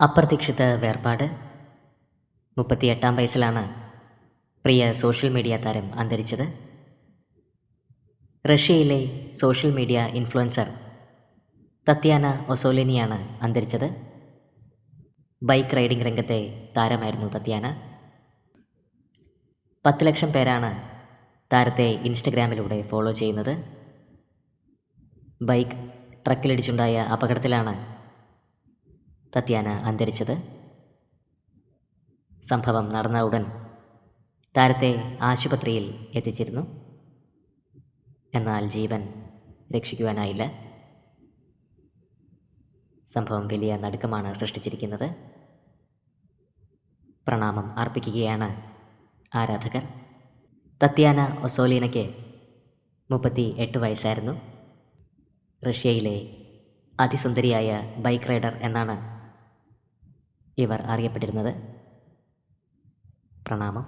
അപ്രതീക്ഷിത വേർപാട്. മുപ്പത്തിയെട്ടാം വയസ്സിലാണ് പ്രിയ സോഷ്യൽ മീഡിയ താരം അന്തരിച്ചത്. റഷ്യയിലെ സോഷ്യൽ മീഡിയ ഇൻഫ്ലുവൻസർ തത്യാന ഒസോലിനിയാണ് അന്തരിച്ചത്. ബൈക്ക് റൈഡിംഗ് രംഗത്തെ താരമായിരുന്നു തത്യാന. പത്ത് ലക്ഷം പേരാണ് താരത്തെ ഇൻസ്റ്റഗ്രാമിലൂടെ ഫോളോ ചെയ്യുന്നത്. ബൈക്ക് ട്രക്കിലിടിച്ചുണ്ടായ അപകടത്തിലാണ് തത്യാന അന്തരിച്ചത്. സംഭവം നടന്ന ഉടൻ താരത്തെ ആശുപത്രിയിൽ എത്തിച്ചിരുന്നു. എന്നാൽ ജീവൻ രക്ഷിക്കുവാനായില്ല. സംഭവം വലിയ നടുക്കമാണ് സൃഷ്ടിച്ചിരിക്കുന്നത്. പ്രണാമം അർപ്പിക്കുകയാണ് ആരാധകർ. തത്യാന ഒസോലീനയ്ക്ക് മുപ്പത്തി എട്ട് വയസ്സായിരുന്നു. റഷ്യയിലെ അതിസുന്ദരിയായ ബൈക്ക് റൈഡർ എന്നാണ് ഇവർ അറിയപ്പെട്ടിരുന്നത്. പ്രണാമം.